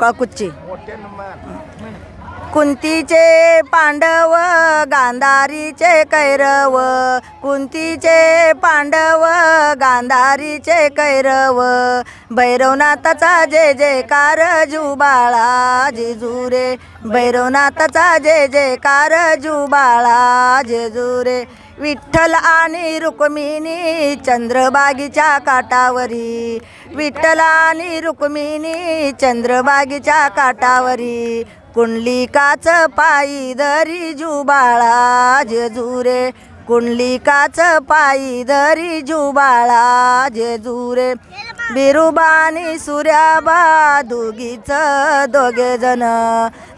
कळकुच्ची. कुंतीचे पांडव गांधारीचे कैरव. कुंतीचे पांडव गांधारीचे कैरव. भैरवनाथाचा जय जयकार जुबाळा जेजुरे. भैरवनाथाचा जय जयकार जुबाळा जेजुरे. विठ्ठल आणि रुक्मिणी चंद्रबागीच्या काटावरी. विठ्ठल आणि रुक्मिणी चंद्रबागीच्या काटावरी. कुंडलिकाच पायी दरी जुबाळा जेजुरे. कुंडलिकाच पायी धरी जुबाळा जेजुरे बिरुबानी सूर्याबा दुगीच दोघे जण.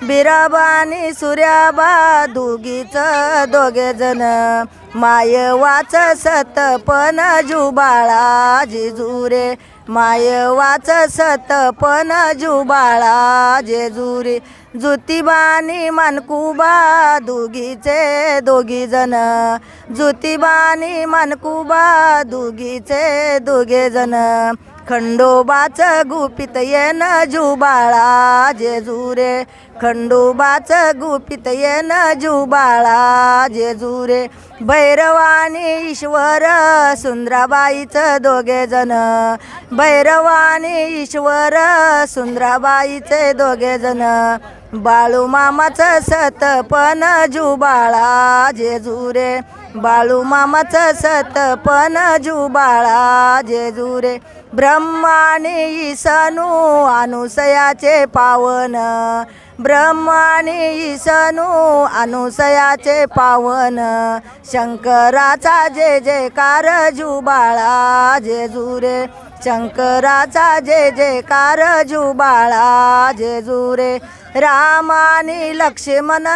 बिराबानी सूर्याबा दुगीच दोघे जण. माय वाच सतपन जुबाळा जेजुरे माय वाच सतपन जुबाळा जेजुरे ज्योतिबानी मनकुबा दुगीचे दोघी जण ज्योतिबानी मनकुबा दुगीचे दोघे जण खंडोबाच गुपित येन जुबाळा जेजुरे. खंडोबाच गुपित येन जुबाळा जेजुरे. भैरवानी ईश्वर सुंदराबाईचं दोघे जण. भैरवानी ईश्वर सुंदराबाईचे दोघे जण. बाळू मामाचं सतपन जुबाळा जेजुरे. बाळू मामाचं सतपन जुबाळा जेजुरे ब्रह्माने सनू अनुसयाचे पावन. ब्रह्माने ईसनू अनुसयाचे पावन. शंकराचा जे जयकार जुबाळा जेजुरे शंकराचा जे जे कार जुबाळा जेजुरे आणि लक्ष्मण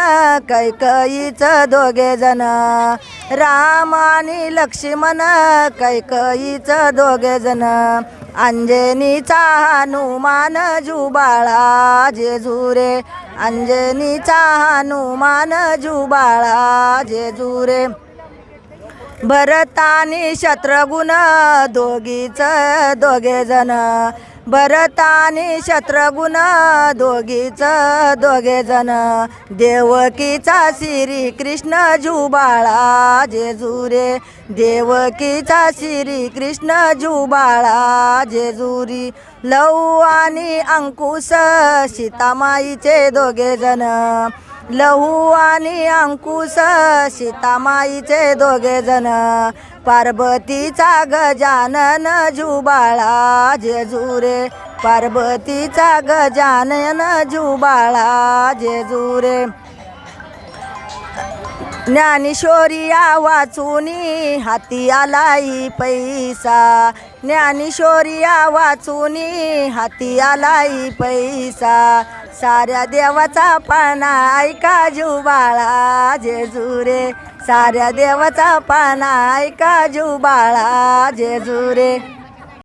कैकईचं दोघे जण. रामानी लक्ष्मण कैकईचं दोघे जण. अंजनीचा हनुमान जुबाळा जेजुरे अंजनीचा हनुमान जुबाळा जेजुरे भरतानी शत्रुघ्न दोघीच दोघे जण. भरतानी शत्रुघ्न दोघीच दोघे जण. देवकीचा श्री कृष्ण जुबाळा जेजुरे. देवकीचा श्री कृष्ण जुबाळा जेजुरी. लव आणि अंकुश सीतामाईचे दोघे जण. लहू आणि अंकुश सीतामाईचे दोघे जण. पार्वतीचा गजानन जुबाळा जेजुरे. पार्वतीचा गजानन जुबाळा जेजुरे. ज्ञानेश्वरिया वाचुनी हाती आलाई पैसा. ज्ञानेश्वरिया वाचुनी हाती आलाई पैसा. साऱ्या देवाचा पाना ऐका जुबाळा जेजुरे. साऱ्या देवाचा पाना ऐका जुबाळा जेजुरे.